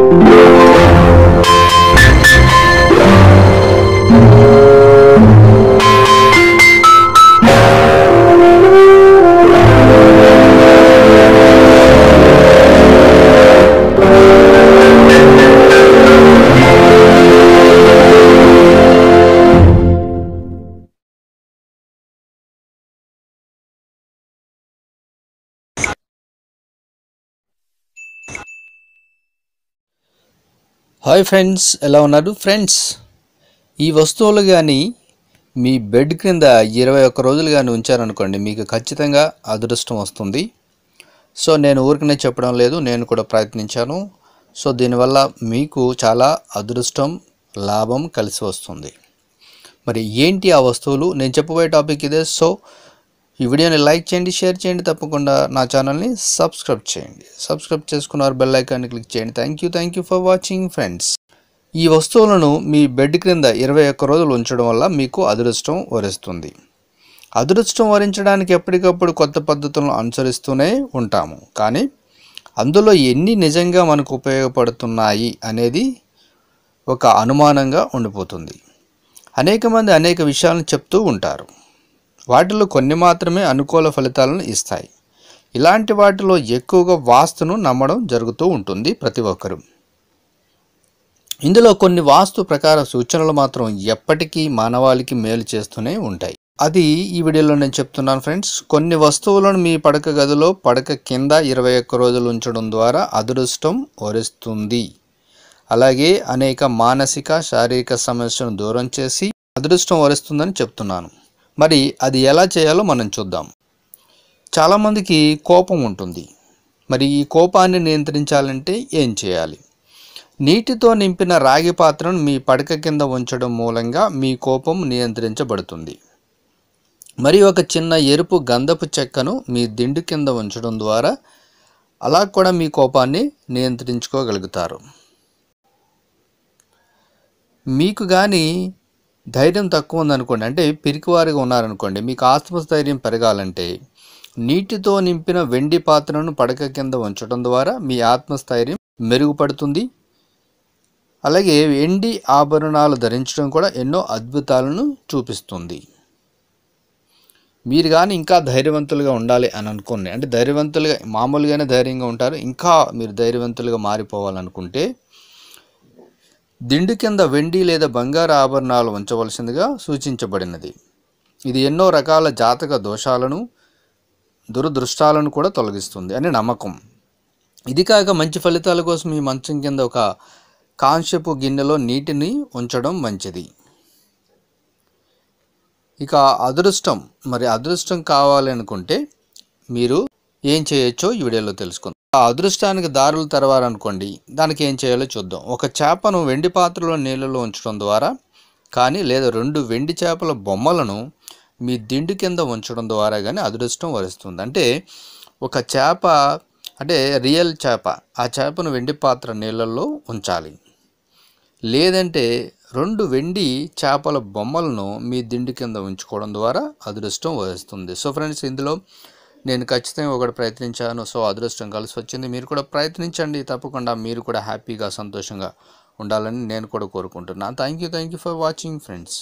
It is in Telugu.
Thank. హాయ్ ఫ్రెండ్స్ ఎలా ఉన్నారు? ఫ్రెండ్స్ ఈ వస్తువులు కానీ మీ బెడ్ క్రింద ఇరవై ఒక్క రోజులు కానీ ఉంచారనుకోండి మీకు ఖచ్చితంగా అదృష్టం వస్తుంది. సో నేను ఊరికనే చెప్పడం లేదు నేను కూడా ప్రయత్నించాను. సో దీనివల్ల మీకు చాలా అదృష్టం లాభం కలిసి వస్తుంది. మరి ఏంటి ఆ వస్తువులు? నేను చెప్పబోయే టాపిక్ ఇదే. సో ఈ వీడియోని లైక్ చేయండి షేర్ చేయండి తప్పకుండా నా ఛానల్ని సబ్స్క్రైబ్ చేయండి. సబ్స్క్రైబ్ చేసుకున్నారు బెల్ ఐకాన్ని క్లిక్ చేయండి. Thank you thank you for watching friends ఈ వస్తువులను మీ బెడ్ క్రింద ఇరవై ఒక్క రోజులు ఉంచడం వల్ల మీకు అదృష్టం వరిస్తుంది. అదృష్టం వరించడానికి ఎప్పటికప్పుడు కొత్త పద్ధతులను అనుసరిస్తూనే ఉంటాము. కానీ అందులో ఎన్ని నిజంగా మనకు ఉపయోగపడుతున్నాయి అనేది ఒక అనుమానంగా ఉండిపోతుంది. అనేక మంది అనేక విషయాలను చెప్తూ ఉంటారు. వాటిలో కొన్ని మాత్రమే అనుకూల ఫలితాలను ఇస్తాయి. ఇలాంటి వాటిలో ఎక్కువగా వాస్తును నమ్మడం జరుగుతూ ఉంటుంది ప్రతి ఒక్కరూ. ఇందులో కొన్ని వాస్తు ప్రకార సూచనలు మాత్రం ఎప్పటికీ మానవాళికి మేలు చేస్తూనే ఉంటాయి. అది ఈ వీడియోలో నేను చెప్తున్నాను ఫ్రెండ్స్. కొన్ని వస్తువులను మీ పడక గదిలో పడక కింద ఇరవై ఒక్క రోజులు ఉంచడం ద్వారా అదృష్టం వరిస్తుంది. అలాగే అనేక మానసిక శారీరక సమస్యను దూరం చేసి అదృష్టం వరిస్తుందని చెప్తున్నాను. మరి అది ఎలా చేయాలో మనం చూద్దాం. చాలామందికి కోపం ఉంటుంది. మరి ఈ కోపాన్ని నియంత్రించాలంటే ఏం చేయాలి? నీటితో నింపిన రాగి పాత్రను మీ పడక కింద ఉంచడం మూలంగా మీ కోపం నియంత్రించబడుతుంది. మరి ఒక చిన్న ఎరుపు గంధపు చెక్కను మీ దిండు కింద ఉంచడం ద్వారా అలా కూడా మీ కోపాన్ని నియంత్రించుకోగలుగుతారు. మీకు కానీ ధైర్యం తక్కువ ఉందనుకోండి అంటే పిరికివారిగా ఉన్నారనుకోండి మీకు ఆత్మస్థైర్యం పెరగాలంటే నీటితో నింపిన వెండి పాత్రను పడక కింద ఉంచడం ద్వారా మీ ఆత్మస్థైర్యం మెరుగుపడుతుంది. అలాగే వెండి ఆభరణాలు ధరించడం కూడా ఎన్నో అద్భుతాలను చూపిస్తుంది. మీరు కానీ ఇంకా ధైర్యవంతులుగా ఉండాలి అని అనుకోండి అంటే ధైర్యవంతులుగా మామూలుగానే ధైర్యంగా ఉంటారు ఇంకా మీరు ధైర్యవంతులుగా మారిపోవాలనుకుంటే దిండు కింద వెండి లేదా బంగారు ఆభరణాలు ఉంచవలసిందిగా సూచించబడినది. ఇది ఎన్నో రకాల జాతక దోషాలను దురదృష్టాలను కూడా తొలగిస్తుంది అని నమ్మకం. ఇది కాక మంచి ఫలితాల కోసం ఈ మంచం కింద ఒక కాంస్యపు గిన్నెలో నీటిని ఉంచడం మంచిది. ఇక అదృష్టం మరి అదృష్టం కావాలనుకుంటే మీరు ఏం చేయొచ్చో ఈ వీడియోలో తెలుసుకుందాం. ఆ అదృష్టానికి దారులు తెరవాలనుకోండి దానికి ఏం చేయాలో చూద్దాం. ఒక చేపను వెండి పాత్రలో నీళ్ళలో ఉంచడం ద్వారా కానీ లేదా రెండు వెండి చేపల బొమ్మలను మీ దిండు కింద ఉంచడం ద్వారా కానీ అదృష్టం వరిస్తుంది. అంటే ఒక చేప అంటే రియల్ చేప ఆ చేపను వెండి పాత్ర నీళ్ళల్లో ఉంచాలి. లేదంటే రెండు వెండి చేపల బొమ్మలను మీ దిండు కింద ఉంచుకోవడం ద్వారా అదృష్టం వహిస్తుంది సో ఫ్రెండ్స్ ఇందులో నేను ఖచ్చితంగా ఒకటి ప్రయత్నించాను. సో అదృష్టం కలిసి వచ్చింది. మీరు కూడా ప్రయత్నించండి. తప్పకుండా మీరు కూడా హ్యాపీగా సంతోషంగా ఉండాలని నేను కూడా కోరుకుంటున్నాను. Thank you thank you for watching friends